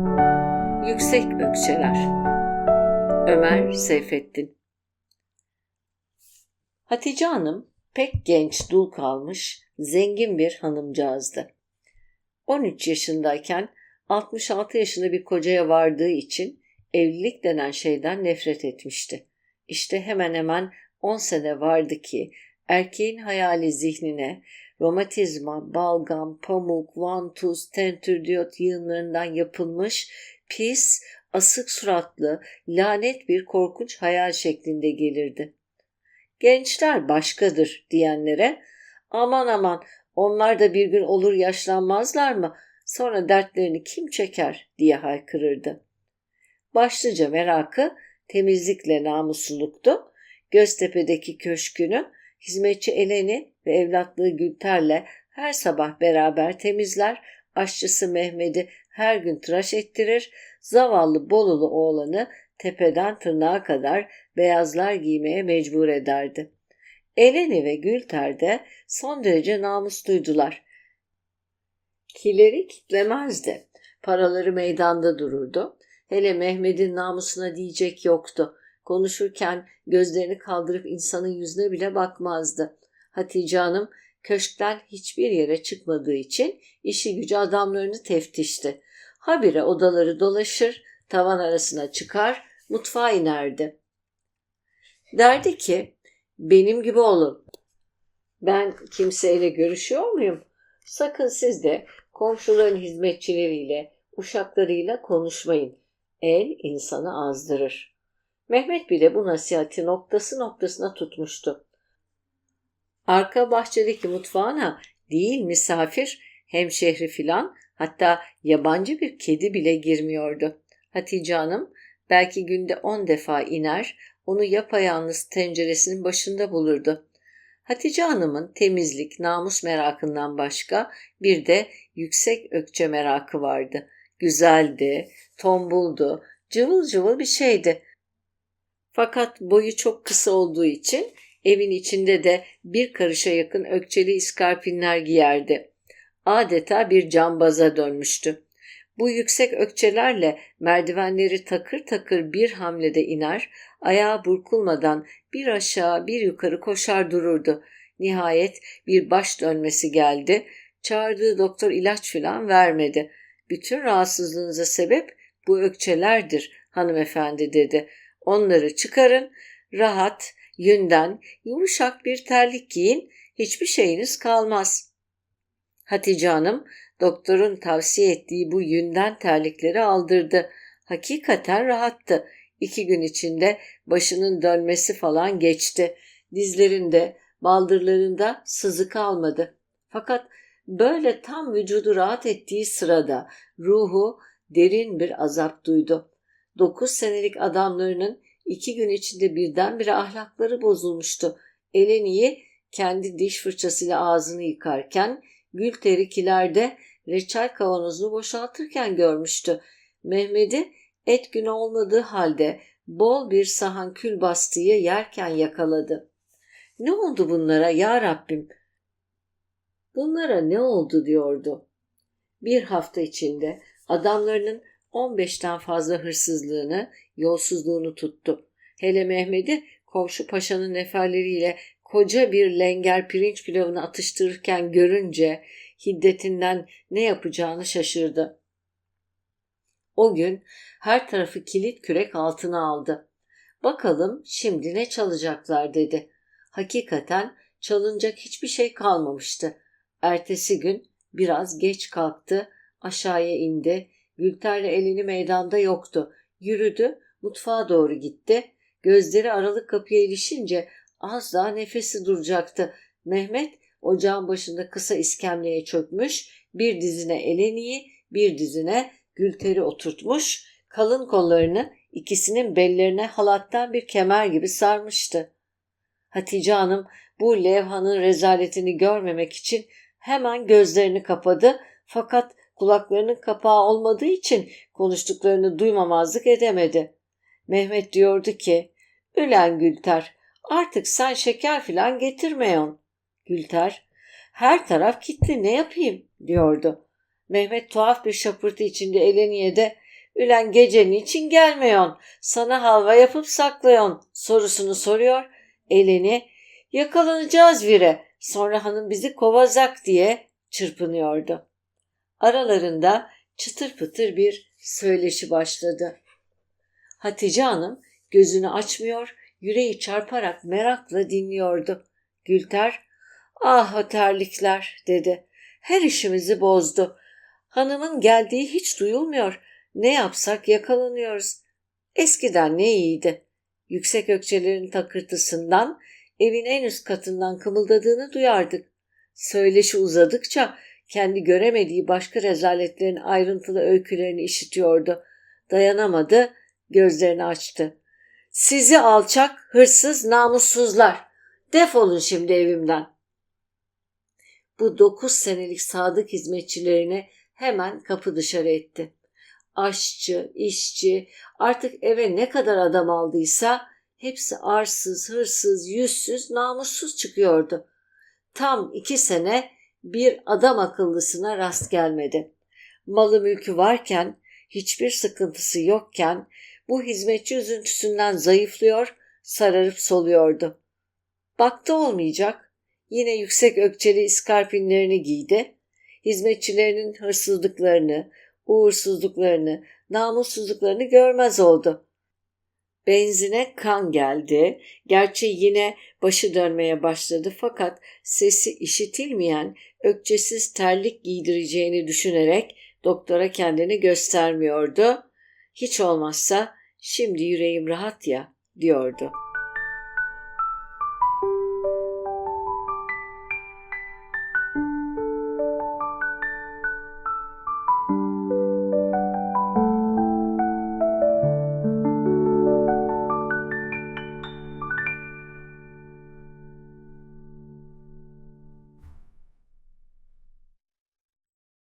Yüksek Ökçeler Ömer Seyfettin Hatice Hanım pek genç dul kalmış, zengin bir hanımcağızdı. 13 yaşındayken 66 yaşında bir kocaya vardığı için evlilik denen şeyden nefret etmişti. İşte hemen hemen 10 sene vardı ki erkeğin hayali zihnine romatizma, balgam, pamuk, vantuz, tentürdiyot yığınlarından yapılmış pis, asık suratlı, lanet bir korkunç hayal şeklinde gelirdi. Gençler başkadır diyenlere aman aman onlar da bir gün olur yaşlanmazlar mı sonra dertlerini kim çeker diye haykırırdı. Başlıca merakı temizlikle namusluluktu. Göztepe'deki köşkünü hizmetçi Eleni ve evlatlığı Gülter'le her sabah beraber temizler, aşçısı Mehmet'i her gün tıraş ettirir, zavallı Bolulu oğlanı tepeden tırnağa kadar beyazlar giymeye mecbur ederdi. Eleni ve Gülter de son derece namusluydular. Kileri kitlemezdi. Paraları meydanda dururdu. Hele Mehmet'in namusuna diyecek yoktu. Konuşurken gözlerini kaldırıp insanın yüzüne bile bakmazdı. Hatice Hanım köşkten hiçbir yere çıkmadığı için işi gücü adamlarını teftişti. Habire odaları dolaşır, tavan arasına çıkar, mutfağa inerdi. Derdi ki, benim gibi olun. Ben kimseyle görüşüyor muyum? Sakın siz de komşuların hizmetçileriyle, uşaklarıyla konuşmayın. El insanı azdırır. Mehmet bile bu nasihati noktası noktasına tutmuştu. Arka bahçedeki mutfağına değil misafir, hemşehri filan hatta yabancı bir kedi bile girmiyordu. Hatice Hanım belki günde on defa iner, onu yapayalnız tenceresinin başında bulurdu. Hatice Hanım'ın temizlik, namus merakından başka bir de yüksek ökçe merakı vardı. Güzeldi, tombuldu, cıvıl cıvıl bir şeydi. Fakat boyu çok kısa olduğu için evin içinde de bir karışa yakın ökçeli iskarpinler giyerdi. Adeta bir cambaza dönmüştü. Bu yüksek ökçelerle merdivenleri takır takır bir hamlede iner, ayağı burkulmadan bir aşağı bir yukarı koşar dururdu. Nihayet bir baş dönmesi geldi. Çağırdığı doktor ilaç filan vermedi. Bütün rahatsızlığınıza sebep bu ökçelerdir hanımefendi dedi. Onları çıkarın, rahat, yünden, yumuşak bir terlik giyin, hiçbir şeyiniz kalmaz. Hatice Hanım doktorun tavsiye ettiği bu yünden terlikleri aldırdı. Hakikaten rahattı. İki gün içinde başının dönmesi falan geçti. Dizlerinde, baldırlarında sızı kalmadı. Fakat böyle tam vücudu rahat ettiği sırada ruhu derin bir azap duydu. Dokuz senelik adamlarının iki gün içinde birdenbire ahlakları bozulmuştu. Eleni'yi kendi diş fırçasıyla ağzını yıkarken, Gülter'i kilerde reçel kavanozunu boşaltırken görmüştü. Mehmet'i et günü olmadığı halde bol bir sahan kül bastığı yerken yakaladı. Ne oldu bunlara ya Rabbim? Bunlara ne oldu diyordu. Bir hafta içinde adamlarının 15'ten fazla hırsızlığını, yolsuzluğunu tuttu. Hele Mehmet'i komşu paşanın neferleriyle koca bir lenger pirinç pilavını atıştırırken görünce hiddetinden ne yapacağını şaşırdı. O gün her tarafı kilit kürek altına aldı. Bakalım şimdi ne çalacaklar dedi. Hakikaten çalınacak hiçbir şey kalmamıştı. Ertesi gün biraz geç kalktı, aşağıya indi. Gülter'le elini meydanda yoktu. Yürüdü, mutfağa doğru gitti. Gözleri aralık kapıya ilişince az daha nefesi duracaktı. Mehmet ocağın başında kısa iskemleye çökmüş, bir dizine Eleni'yi, bir dizine Gülter'i oturtmuş, kalın kollarını ikisinin bellerine halattan bir kemer gibi sarmıştı. Hatice Hanım bu levhanın rezaletini görmemek için hemen gözlerini kapadı fakat kulaklarının kapağı olmadığı için konuştuklarını duymamazlık edemedi. Mehmet diyordu ki, Ülen Gülter, artık sen şeker filan getirmeyon. Gülter, her taraf kilitli ne yapayım diyordu. Mehmet tuhaf bir şapırtı içinde Eleni'ye de Ülen gece niçin gelmiyorsun? Sana halva yapıp saklıyorsun sorusunu soruyor. Eleni yakalanacağız vire sonra hanım bizi kovazak diye çırpınıyordu. Aralarında çıtır pıtır bir söyleşi başladı. Hatice Hanım gözünü açmıyor, yüreği çarparak merakla dinliyordu. Gülter, ah o terlikler dedi. Her işimizi bozdu. Hanımın geldiği hiç duyulmuyor. Ne yapsak yakalanıyoruz. Eskiden ne iyiydi. Yüksek ökçelerin takırtısından evin en üst katından kımıldadığını duyardık. Söyleşi uzadıkça kendi göremediği başka rezaletlerin ayrıntılı öykülerini işitiyordu. Dayanamadı, gözlerini açtı. Sizi alçak, hırsız, namussuzlar. Defolun şimdi evimden. Bu dokuz senelik sadık hizmetçilerini hemen kapı dışarı etti. Aşçı, işçi, artık eve ne kadar adam aldıysa hepsi arsız, hırsız, yüzsüz, namussuz çıkıyordu. Tam iki sene bir adam akıllısına rast gelmedi. Malı mülkü varken, hiçbir sıkıntısı yokken bu hizmetçi üzüntüsünden zayıflıyor, sararıp soluyordu. Baktı olmayacak, yine yüksek ökçeli iskarpinlerini giydi, hizmetçilerinin hırsızlıklarını, uğursuzluklarını, namussuzluklarını görmez oldu. Benzine kan geldi. Gerçi yine başı dönmeye başladı fakat sesi işitilmeyen ökçesiz terlik giydireceğini düşünerek doktora kendini göstermiyordu. Hiç olmazsa şimdi yüreğim rahat ya diyordu.